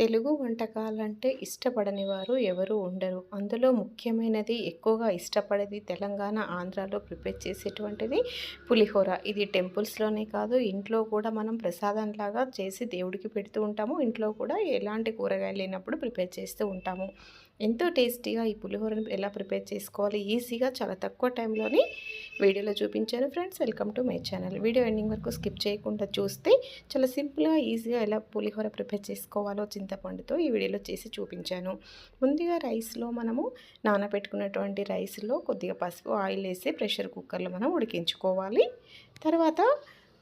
తెలుగు వంటకాలంటే ఇష్టపడని వారు ఎవరు ఉండరు. అందులో ముఖ్యమైనది ఎక్కువగా ఇష్టపడేది తెలంగాణ ఆంధ్రాలో ప్రిపేర్ చేసేటువంటిది పులిహోర. ఇది టెంపుల్స్లోనే కాదు ఇంట్లో కూడా మనం ప్రసాదంలాగా చేసి దేవుడికి పెడుతూ ఉంటాము. ఇంట్లో కూడా ఎలాంటి కూరగాయలు లేనప్పుడు ప్రిపేర్ చేస్తూ ఉంటాము. ఎంతో టేస్టీగా ఈ పులిహోరను ఎలా ప్రిపేర్ చేసుకోవాలి? ఈజీగా చాలా తక్కువ టైంలోని వీడియోలో చూపించాను friends. Welcome to my channel. Video ending వరకు స్కిప్ చేయకుండా చూస్తే చాలా సింపుల్గా ఈజీగా ఎలా పులిహోర ప్రిపేర్ చేసుకోవాలో చింతపండుతో ఈ వీడియోలో చేసి చూపించాను. ముందుగా రైస్లో మనము నానబెట్టుకున్నటువంటి రైస్లో కొద్దిగా పసుపు ఆయిల్ వేసి ప్రెషర్ కుక్కర్లో మనం ఉడికించుకోవాలి. తర్వాత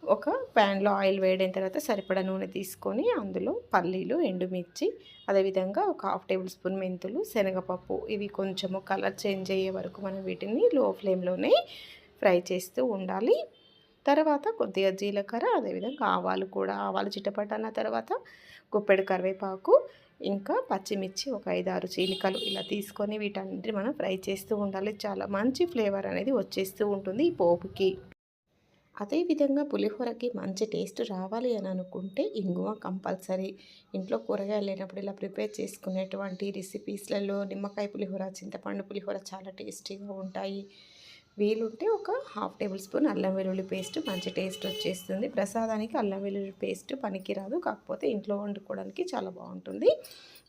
ఒక ప్యాన్లో ఆయిల్ వేడిన తర్వాత సరిపడా నూనె తీసుకొని అందులో పల్లీలు ఎండుమిర్చి అదేవిధంగా ఒక హాఫ్ టేబుల్ స్పూన్ మెంతులు శనగపప్పు ఇవి కొంచెము కలర్ చేంజ్ అయ్యే వరకు మనం వీటిని లో ఫ్లేమ్లోనే ఫ్రై చేస్తూ ఉండాలి. తర్వాత కొద్దిగా జీలకర్ర అదేవిధంగా ఆవాలు కూడా ఆవాలు చిట్టపట్టన్న తర్వాత గుప్పెడు కరివేపాకు ఇంకా పచ్చిమిర్చి ఒక ఐదు ఆరు చీలికలు ఇలా తీసుకొని వీటన్నిటి మనం ఫ్రై చేస్తూ ఉండాలి. చాలా మంచి ఫ్లేవర్ అనేది వచ్చేస్తూ ఉంటుంది ఈ పోపుకి. అదేవిధంగా పులిహోరకి మంచి టేస్ట్ రావాలి అని అనుకుంటే ఇంగువ కంపల్సరీ. ఇంట్లో కూరగాయలు లేనప్పుడు ఇలా ప్రిపేర్ చేసుకునేటువంటి రెసిపీస్లలో నిమ్మకాయ పులిహోర చింతపండు పులిహోర చాలా టేస్టీగా ఉంటాయి. వీలుంటే ఒక హాఫ్ టేబుల్ స్పూన్ అల్లం వెల్లుల్లి పేస్ట్. మంచి టేస్ట్ వచ్చేస్తుంది. ప్రసాదానికి అల్లం వెల్లుల్లి పేస్ట్ పనికిరాదు. కాకపోతే ఇంట్లో వండుకోవడానికి చాలా బాగుంటుంది.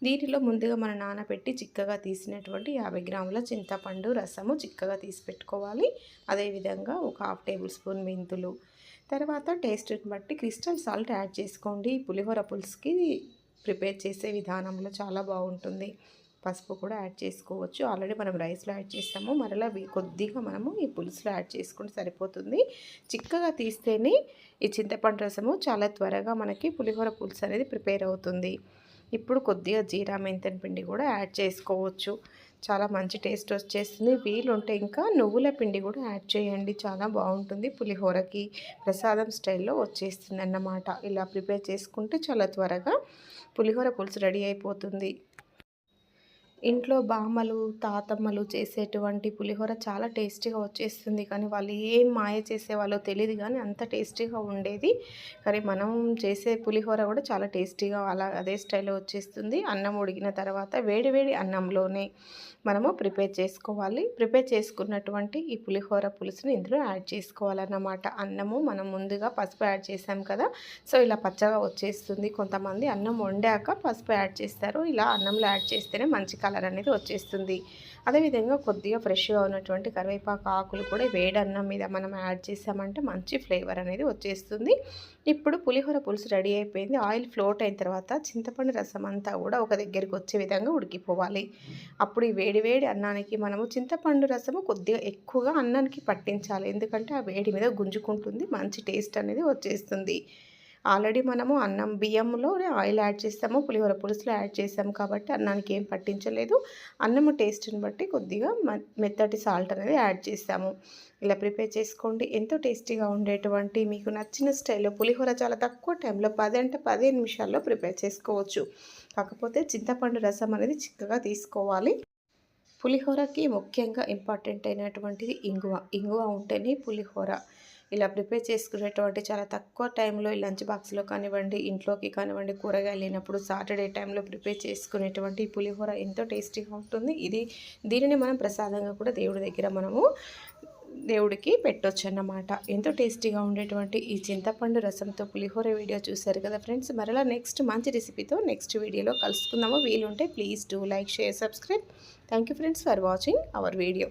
దీనిలో ముందుగా మనం నానబెట్టి చిక్కగా తీసినటువంటి యాభై గ్రాముల చింతపండు రసము చిక్కగా తీసి పెట్టుకోవాలి. అదేవిధంగా ఒక హాఫ్ టేబుల్ స్పూన్ మెంతులు. తర్వాత టేస్ట్ని బట్టి క్రిస్టల్ సాల్ట్ యాడ్ చేసుకోండి. పులిహోర పులుసుకి ప్రిపేర్ చేసే విధానంలో చాలా బాగుంటుంది. పసుపు కూడా యాడ్ చేసుకోవచ్చు. ఆల్రెడీ మనం రైస్లో యాడ్ చేస్తాము మరలా కొద్దిగా మనము ఈ పులుసులో యాడ్ చేసుకుంటే సరిపోతుంది. చిక్కగా తీస్తేనే ఈ చింతపండు రసము చాలా త్వరగా మనకి పులిహోర పులుసు అనేది ప్రిపేర్ అవుతుంది. ఇప్పుడు కొద్దిగా జీరా మెంతన్ పిండి కూడా యాడ్ చేసుకోవచ్చు. చాలా మంచి టేస్ట్ వచ్చేస్తుంది. వీలుంటే ఇంకా నువ్వుల పిండి కూడా యాడ్ చేయండి. చాలా బాగుంటుంది. పులిహోరకి ప్రసాదం స్టైల్లో వచ్చేస్తుంది అన్నమాట ఇలా ప్రిపేర్ చేసుకుంటే చాలా త్వరగా పులిహోర పులుసు రెడీ అయిపోతుంది. ఇంట్లో బామ్మలు తాతమ్మలు చేసేటువంటి పులిహోర చాలా టేస్టీగా వచ్చేస్తుంది. కానీ వాళ్ళు ఏం మాయ చేసేవాళ్ళో తెలియదు కానీ అంత టేస్టీగా ఉండేది. కానీ మనం చేసే పులిహోర కూడా చాలా టేస్టీగా అలా అదే స్టైల్లో వచ్చేస్తుంది. అన్నం ఉడికిన తర్వాత వేడి వేడి అన్నంలోనే మనము ప్రిపేర్ చేసుకోవాలి. ప్రిపేర్ చేసుకున్నటువంటి ఈ పులిహోర పులుసుని ఇందులో యాడ్ చేసుకోవాలన్నమాట. అన్నము మనం ముందుగా పసుపు యాడ్ చేసాం కదా సో ఇలా పచ్చగా వచ్చేస్తుంది. కొంతమంది అన్నం వండాక పసుపు యాడ్ చేస్తారు. ఇలా అన్నంలో యాడ్ చేస్తేనే మంచి కలర్ అనేది వచ్చేస్తుంది. అదేవిధంగా కొద్దిగా ఫ్రెష్గా ఉన్నటువంటి కరివేపాకు ఆకులు కూడా వేడన్నం మీద మనం యాడ్ చేసామంటే మంచి ఫ్లేవర్ అనేది వచ్చేస్తుంది. ఇప్పుడు పులిహోర పులుసు రెడీ అయిపోయింది. ఆయిల్ ఫ్లోట్ అయిన తర్వాత చింతపండు రసం అంతా కూడా ఒక దగ్గరికి వచ్చే విధంగా ఉడికిపోవాలి. అప్పుడు ఈ వేడి వేడి అన్నానికి మనము చింతపండు రసము కొద్దిగా ఎక్కువగా అన్నానికి పట్టించాలి. ఎందుకంటే ఆ వేడి మీద గుంజుకుంటుంది మంచి టేస్ట్ అనేది వచ్చేస్తుంది. ఆల్రెడీ మనము అన్నం బియ్యంలో ఆయిల్ యాడ్ చేస్తాము పులిహోర పులుసులో యాడ్ చేస్తాము కాబట్టి అన్నానికి ఏం పట్టించలేదు. అన్నము టేస్ట్ని బట్టి కొద్దిగా మెత్తటి సాల్ట్ అనేది యాడ్ చేస్తాము. ఇలా ప్రిపేర్ చేసుకోండి. ఎంతో టేస్టీగా ఉండేటువంటి మీకు నచ్చిన స్టైల్లో పులిహోర చాలా తక్కువ టైంలో పది అంటే పదిహేను నిమిషాల్లో ప్రిపేర్ చేసుకోవచ్చు. కాకపోతే చింతపండు రసం అనేది చిక్కగా తీసుకోవాలి. పులిహోరకి ముఖ్యంగా ఇంపార్టెంట్ అయినటువంటిది ఇంగువ. ఇంగువ ఉంటేనే పులిహోర. ఇలా ప్రిపేర్ చేసుకునేటువంటి చాలా తక్కువ టైంలో ఈ లంచ్ బాక్స్లో కానివ్వండి ఇంట్లోకి కానివ్వండి కూరగాయలు లేనప్పుడు సాటర్డే టైంలో ప్రిపేర్ చేసుకునేటువంటి పులిహోర ఎంతో టేస్టీగా ఉంటుంది. ఇది దీనిని మనం ప్రసాదంగా కూడా దేవుడి దగ్గర మనము దేవుడికి పెట్టొచ్చు అన్నమాట ఎంతో టేస్టీగా ఉండేటువంటి ఈ చింతపండు రసంతో పులిహోర వీడియో చూశారు కదా ఫ్రెండ్స్. మరలా నెక్స్ట్ మంచి రెసిపీతో నెక్స్ట్ వీడియోలో కలుసుకుందాము. వీలుంటే please do like share subscribe. Thank friends for watching our video.